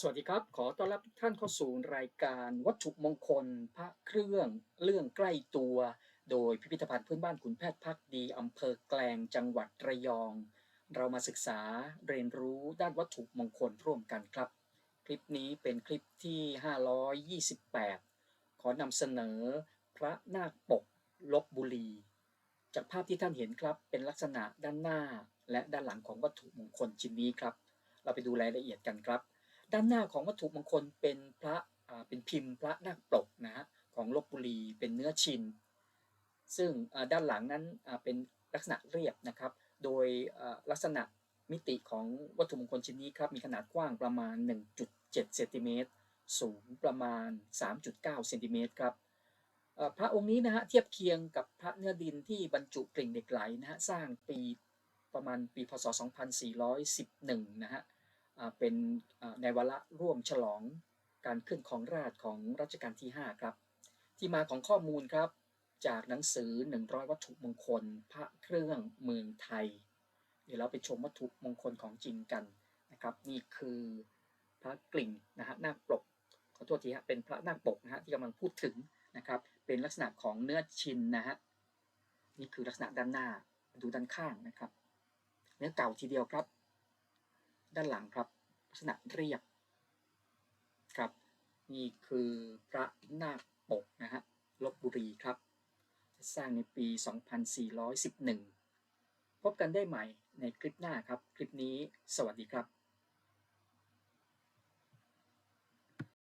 สวัสดีครับ ขอต้อนรับทุกท่านเข้าสู่รายการวัตถุมงคล พระเครื่องเรื่องใกล้ตัว โดยพิพิธภัณฑ์พื้นบ้านขุนแพทย์พักดีอำเภอแกลงจังหวัดระยอง เรามาศึกษาเรียนรู้ด้านวัตถุมงคลร่วมกันครับ คลิปนี้เป็นคลิปที่ 528 ขอนำเสนอพระนาคปกลบบุรี จากภาพที่ท่านเห็นครับเป็นลักษณะด้านหน้าและด้านหลังของวัตถุมงคลชิ้นนี้ครับ เราไปดูรายละเอียดกันครับ ด้านหน้าของวัตถุมงคลเป็นพระเป็นพิมพ์พระนาคปลกนะฮะของลบบุรีเป็นเนื้อชิน ซึ่งด้านหลังนั้นเป็นลักษณะเรียบนะครับ โดยลักษณะมิติของวัตถุมงคลชิ้นนี้ครับมีขนาดกว้างประมาณ 1.7เซนติเมตรสูงประมาณ 3.9เซนติเมตรครับพระองค์นี้นะฮะเทียบเคียงกับพระเนื้อดินที่บรรจุกลิ่งเหล็กไหลนะฮะสร้างปีประมาณปีพศ 2411 นะฮะอ่า เป็นอ่าในวาระร่วมฉลองการขึ้นของราชของรัชกาลที่ 5 ครับ ที่มาของข้อมูลครับ จากหนังสือ 100 วัตถุมงคล พระเครื่องเมืองไทย เดี๋ยวเราไปชมวัตถุมงคลของจริงกันนะครับ นี่คือพระกลิ่งนะฮะหน้าปกขอโทษทีฮะเป็นพระนาคปกนะฮะที่กำลังพูดถึงนะครับ เป็นลักษณะของเนื้อชินนะฮะนี่คือลักษณะด้านหน้าดูด้านข้างนะครับ เนื้อเก่าทีเดียวครับ ด้านหลังครับ ลักษณะเรียบครับ นี่คือพระนาคปกนะฮะลบบุรีครับ สร้างในปี 2411 พบกันได้ใหม่ในคลิปหน้าครับ คลิปนี้สวัสดีครับ